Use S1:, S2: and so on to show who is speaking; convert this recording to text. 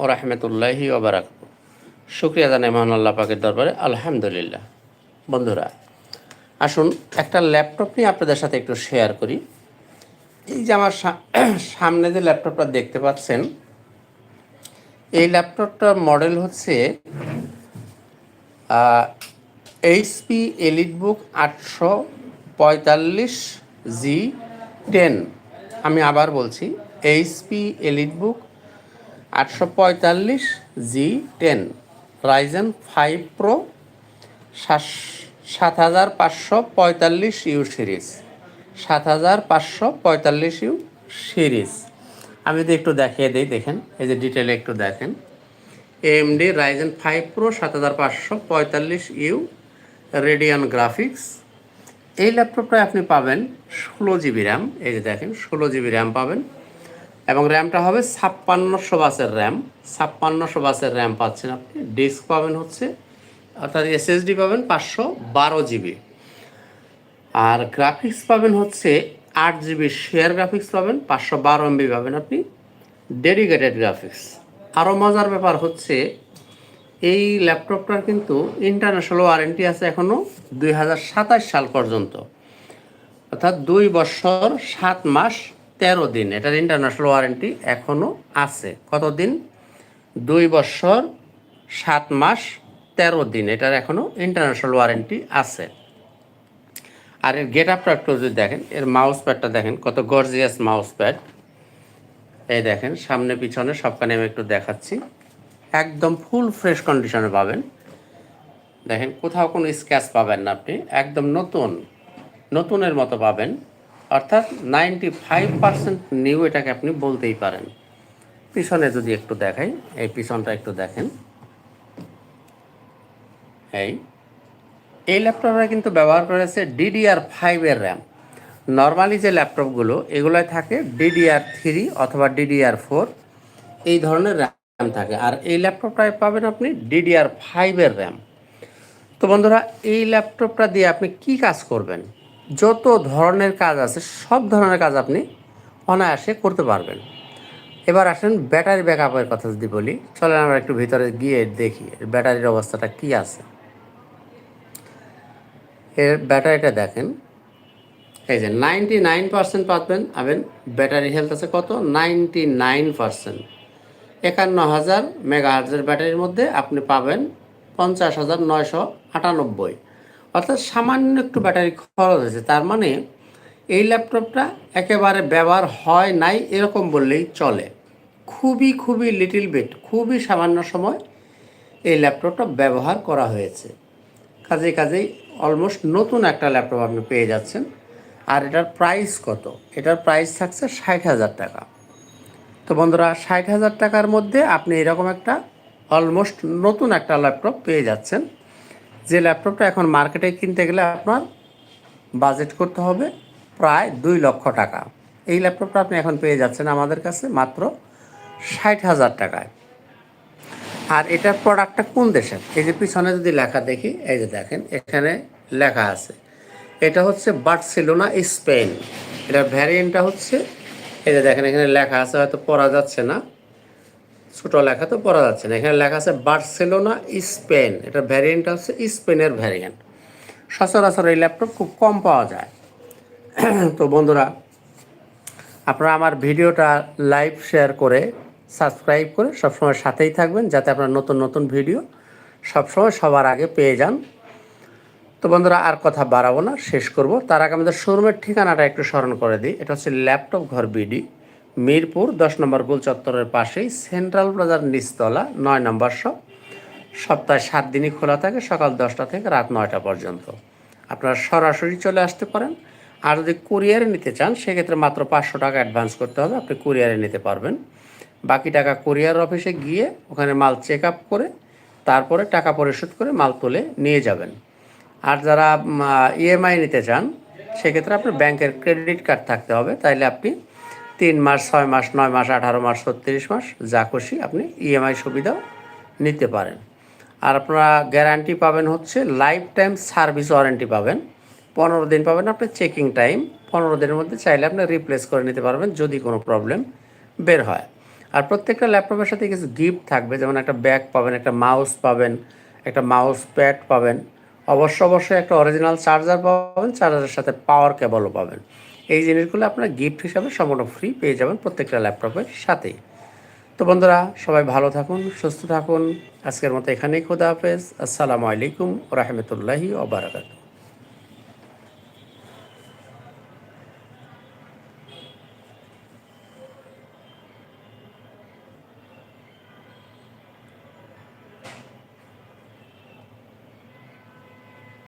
S1: ও রহমতুল্লাহি ওবারাক শুক্রিয়া জানাই মহান আল্লাহ পাকের দরবারে। আলহামদুলিল্লাহ। বন্ধুরা, আসুন একটা ল্যাপটপ নিয়ে আপনাদের সাথে একটু শেয়ার করি। এই যে আমার সামনে যে ল্যাপটপটা দেখতে পাচ্ছেন, এই ল্যাপটপটার মডেল হচ্ছে এইচপি এলিট বুক আটশো পঁয়তাল্লিশ জি টেন আমি আবার বলছি এইচপি এলিট বুক আটশো পঁয়তাল্লিশ G ten. Ryzen five pro সাত হাজার পাঁচশো পঁয়তাল্লিশ ইউ সিরিজ। সাত হাজার পাঁচশো পঁয়তাল্লিশ ইউ সিরিজ। আমি যদি একটু দেখিয়ে দিই, দেখেন, এই যে ডিটেলে একটু দেখেন। এএমডি রাইজেন ফাইভ প্রো সাত হাজার পাঁচশো পঁয়তাল্লিশ ইউ রেডিয়ান গ্রাফিক্স এই ল্যাপটপটায় আপনি পাবেন ষোলো জিবি র্যাম এই যে দেখেন, ষোলো জিবি র্যাম পাবেন। এবং র্যামটা হবে ছাপ্পান্নশো বাসের র্যাম। ছাপ্পান্নশো বাসের র্যাম পাচ্ছেন আপনি। ডিস্ক পাবেন হচ্ছে, অর্থাৎ এসএসডি পাবেন পাঁচশো বারো জিবি। আর গ্রাফিক্স পাবেন হচ্ছে আট জিবি। শেয়ার গ্রাফিক্স পাবেন, পাঁচশো বারো এমবি পাবেন আপনি। Dedicated graphics. আরও মজার ব্যাপার হচ্ছে, এই ল্যাপটপটার কিন্তু ইন্টারন্যাশনাল ওয়ারেন্টি আছে এখনও দুই হাজার সাতাশ সাল পর্যন্ত। অর্থাৎ দুই বছর, সাত মাস তেরো দিন, এটার ইন্টারন্যাশনাল ওয়ারেন্টি এখনও আছে। কতদিন? দুই বছর, সাত মাস, তেরো দিন, এটার এখনও ইন্টারন্যাশনাল ওয়ারেন্টি আছে। আর এর গেট আপটা একটু যদি দেখেন, এর মাউস প্যাডটা দেখেন, কত গর্জিয়াস মাউস প্যাড এই দেখেন, সামনে, পিছনে, সবখানে আমি একটু দেখাচ্ছি। একদম ফুল ফ্রেশ কন্ডিশনে পাবেন। দেখেন, কোথাও কোনো স্ক্র্যাচ পাবেন না আপনি, একদম নতুন, নতুনের মতো পাবেন। অর্থাৎ নাইনটি ফাইভ পার্সেন্ট নিউ এটাকে আপনি বলতেই পারেন। পিছনে যদি একটু দেখাই, এই পিছনটা একটু দেখেন। এই এই ল্যাপটপটা কিন্তু ব্যবহার করেছে ডিডিআর ফাইভের র্যাম নর্মালি যে ল্যাপটপগুলো, এগুলোয় থাকে ডিডিআর থ্রি অথবা ডিডিআর ফোর এই ধরনের র্যাম থাকে। আর এই ল্যাপটপটায় পাবেন আপনি ডিডিআর ফাইভের র্যাম তো বন্ধুরা, এই ল্যাপটপটা দিয়ে আপনি কি কাজ করবেন? যত ধরনের কাজ আছে, সব ধরনের কাজ আপনি অনায়াসে করতে পারবেন। এবার আসেন ব্যাটারি ব্যাকআপের কথা যদি বলি, চলেন আমরা একটু ভিতরে গিয়ে দেখি ব্যাটারির অবস্থাটা কি আছে। এর ব্যাটারিটা দেখেন, এই যে নাইনটি নাইন পার্সেন্ট পাবেন, আবেন ব্যাটারি হেলথ আছে কত? Ninety nine percent. একান্ন হাজার মেগা ব্যাটারির মধ্যে আপনি পাবেন পঞ্চাশ হাজার নয়শো আটানব্বই। অর্থাৎ সামান্য একটু ব্যাটারি খরচ হয়েছে তার মানে এই ল্যাপটপটা একেবারে ব্যবহার হয় নাই এরকম বললেই চলে। খুবই খুবই লিটিল বিট খুবই সামান্য সময় এই ল্যাপটপটা ব্যবহার করা হয়েছে। কাজেই কাজেই অলমোস্ট নতুন একটা ল্যাপটপ আপনি পেয়ে যাচ্ছেন। আর এটার প্রাইস কত? এটার প্রাইস থাকছে ষাট হাজার টাকা। তো বন্ধুরা, ষাট হাজার টাকার মধ্যে আপনি এরকম একটা অলমোস্ট নতুন একটা ল্যাপটপ পেয়ে যাচ্ছেন। যে ল্যাপটপটা এখন মার্কেটে কিনতে গেলে আপনার বাজেট করতে হবে প্রায় দুই লক্ষ টাকা। এই ল্যাপটপটা আপনি এখন পেয়ে যাচ্ছেন আমাদের কাছে মাত্র ষাট হাজার টাকায়। আর এটার প্রোডাক্টটা কোন দেশের? এই যে পিছনে যদি লেখা দেখি, এই যে দেখেন, এখানে লেখা আছে। এটা হচ্ছে বার্সেলোনা, স্পেন। এটার ভ্যারিয়েন্টটা হচ্ছে, এই যে দেখেন, এখানে লেখা আছে, হয়তো পড়া যাচ্ছে না। ছোট লেখা তো পড়া যাচ্ছে না। এখানে লেখা আছে বার্সেলোনা, স্পেন। এটার ভ্যারিয়েন্ট হচ্ছে স্পেনের ভ্যারিয়েন্ট সচরাচর এই ল্যাপটপ খুব কম পাওয়া যায়। তো বন্ধুরা, আপনারা আমার ভিডিওটা লাইভ শেয়ার করে সাবস্ক্রাইব করে সবসময় সাথেই থাকবেন, যাতে আপনার নতুন নতুন ভিডিও সবসময় সবার আগে পেয়ে যান। তো বন্ধুরা, আর কথা বাড়াবো না, শেষ করব। তার আগে আমাদের শোরুমের ঠিকানাটা একটু স্মরণ করে দিই। এটা হচ্ছে ল্যাপটপ ঘর বিডি মিরপুর, দশ নম্বর গোল চত্বরের পাশেই সেন্ট্রাল প্লাজার নিচতলা, নয় নম্বর শপ। সপ্তাহে সাত দিনই খোলা থাকে, সকাল দশটা থেকে রাত নয়টা পর্যন্ত। আপনারা সরাসরি চলে আসতে পারেন। আর যদি কুরিয়ারে নিতে চান, সেক্ষেত্রে মাত্র পাঁচশো টাকা অ্যাডভান্স করতে হবে, আপনি কুরিয়ারে নিতে পারবেন। বাকি টাকা কুরিয়ার অফিসে গিয়ে ওখানে মাল চেক আপ করে, তারপরে টাকা পরিশোধ করে মাল তুলে নিয়ে যাবেন। আর যারা ইএমআই নিতে চান, সেক্ষেত্রে আপনার ব্যাংকের ক্রেডিট কার্ড থাকতে হবে, তাইলে আপনি তিন মাস, ছয় মাস, নয় মাস, আঠারো মাস, ছত্রিশ মাস, যা খুশি আপনি ইএমআই সুবিধাও নিতে পারেন। আর আপনারা গ্যারান্টি পাবেন হচ্ছে লাইফ টাইম সার্ভিস ওয়ারেন্টি পাবেন। পনেরো দিন পাবেন আপনি চেকিং টাইম পনেরো দিনের মধ্যে চাইলে আপনি রিপ্লেস করে নিতে পারবেন যদি কোনো প্রবলেম বের হয়। আর প্রত্যেকটা ল্যাপটপের সাথে কিছু গিফট থাকবে, যেমন একটা ব্যাগ পাবেন, একটা মাউস পাবেন, একটা মাউস প্যাড পাবেন। অবশ্য অবশ্যই একটা অরিজিনাল চার্জার পাবেন চার্জারের সাথে পাওয়ার কেবলও পাবেন। এই জিনিসগুলো আপনারা গিফট হিসাবে সম্পূর্ণ ফ্রি পেয়ে যাবেন প্রত্যেকটা ল্যাপটপের সাথেই। তো বন্ধুরা, সবাই ভালো থাকুন, সুস্থ থাকুন। আজকের মতো এখানেই খোদা হাফেজ। আসসালামু আলাইকুম রহমতুল্লাহি ওবরাকাতু